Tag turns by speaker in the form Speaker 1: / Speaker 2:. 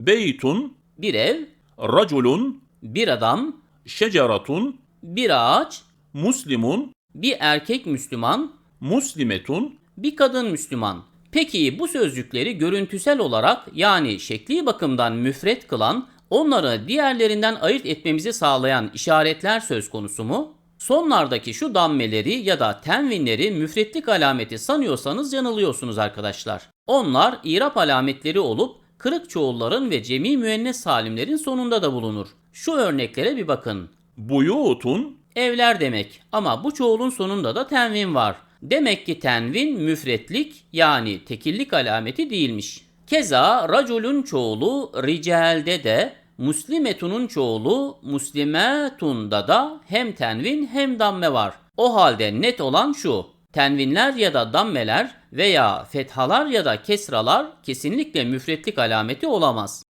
Speaker 1: beytun,
Speaker 2: bir ev,
Speaker 1: raculun,
Speaker 2: bir adam,
Speaker 1: şeceratun,
Speaker 2: bir ağaç,
Speaker 1: muslimun,
Speaker 2: bir erkek Müslüman,
Speaker 1: muslimetun,
Speaker 2: bir kadın Müslüman. Peki bu sözcükleri görüntüsel olarak yani şekli bakımdan müfret kılan, onları diğerlerinden ayırt etmemizi sağlayan işaretler söz konusu mu? Sonlardaki şu dammeleri ya da tenvinleri müfretlik alameti sanıyorsanız yanılıyorsunuz arkadaşlar. Onlar irap alametleri olup kırık çoğulların ve cemi müennes salimlerin sonunda da bulunur. Şu örneklere bir bakın.
Speaker 1: buyutun,
Speaker 2: Evler demek ama bu çoğulun sonunda da tenvin var. Demek ki tenvin müfretlik yani tekillik alameti değilmiş. Keza raculun çoğulu ricalde de muslimetunun çoğulu muslimetunda da hem tenvin hem damme var. O halde net olan şu. Tenvinler ya da dammeler veya fethalar ya da kesralar kesinlikle müfretlik alameti olamaz.